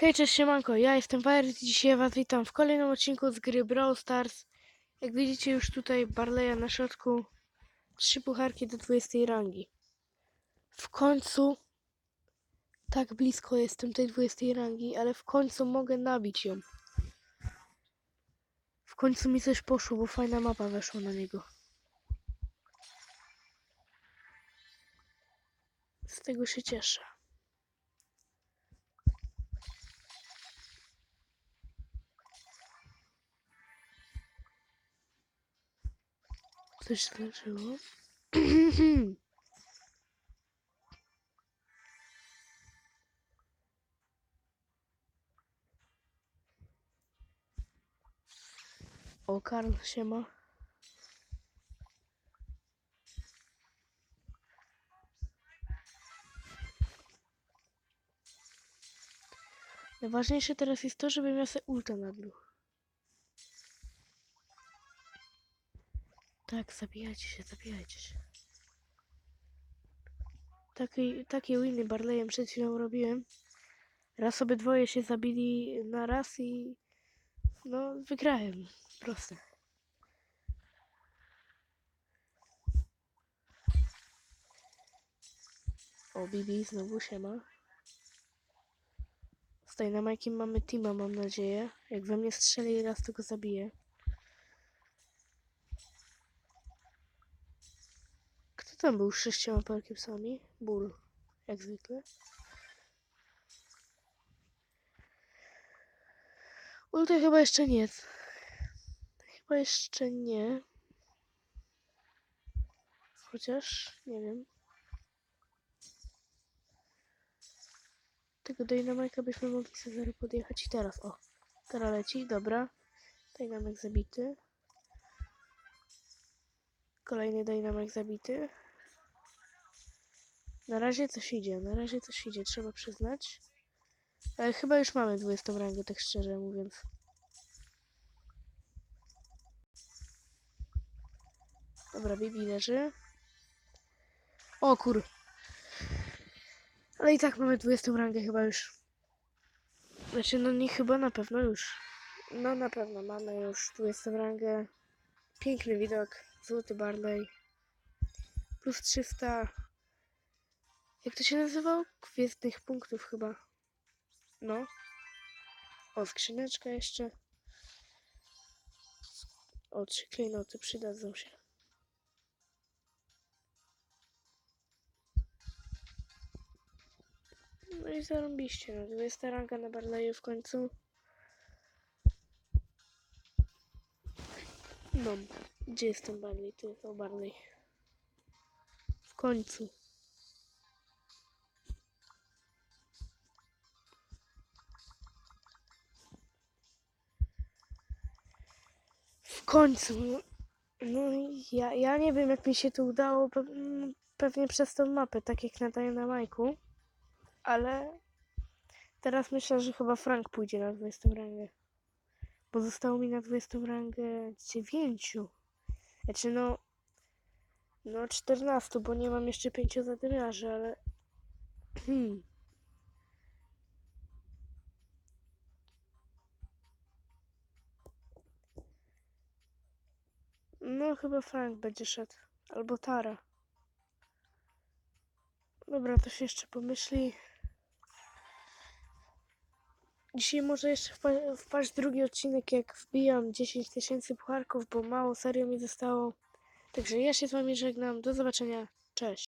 Hej, cześć, siemanko, ja jestem Wires i dzisiaj was witam w kolejnym odcinku z gry Brawl Stars. Jak widzicie już tutaj Barleya na środku, trzy pucharki do 20 rangi. W końcu, tak blisko jestem tej 20 rangi, ale w końcu mogę nabić ją. W końcu mi coś poszło, bo fajna mapa weszła na niego. Z tego się cieszę. Coś zdarzyło? O, Karl się ma. Najważniejsze teraz jest to, żebym miał sobie ulta na Tak, zabijajcie się, zabijajcie się. Takie, takie winy Barleyem przed chwilą robiłem. Raz obydwoje się zabili na raz i no wygrałem. Proste. O, Bibi znowu się ma. Z Dynamike'iem mamy teama, mam nadzieję. Jak we mnie strzeli raz, to go zabiję. Tam był sześcioma parkiepsami? Ból, jak zwykle. Ulty chyba jeszcze nie. Chyba jeszcze nie. Chociaż, nie wiem. Tego Dynamika byśmy mogli sobie podjechać i teraz, o. Teraz leci, dobra. Dynamik zabity. Kolejny dynamik zabity. Na razie coś idzie, na razie coś idzie, trzeba przyznać. Ale chyba już mamy 20 rangę, tak szczerze mówiąc. Dobra, Bibi leży. O kur... Ale i tak mamy 20 rangę chyba już. Znaczy, no nie chyba, na pewno już. No na pewno mamy już 20 rangę. Piękny widok. Złoty Barley. Plus 300. Jak to się nazywało? Gwiezdnych punktów chyba. No. O, skrzyneczka jeszcze. O, trzy klejnoty przydadzą się. No i zarąbiście, no 20 ranka na Barleyu w końcu. No, gdzie jest ten Barley? Tu jest o Barley. W końcu. Końcu. no- i ja, ja nie wiem jak mi się to udało. pe- Pewnie przez tą mapę, tak jak nadaję na Majku. Ale teraz myślę, że chyba Frank pójdzie na 20 rangę. Bo zostało mi na 20 rangę 9. Znaczy no. No 14, bo nie mam jeszcze 5 zadymiarzy, ale. Hmm. No chyba Frank będzie szedł. Albo Tara. Dobra, to się jeszcze pomyśli. Dzisiaj może jeszcze wpa- wpaść drugi odcinek, jak wbijam 10 tysięcy pucharków, bo mało serio mi zostało. Także ja się z wami żegnam. Do zobaczenia. Cześć.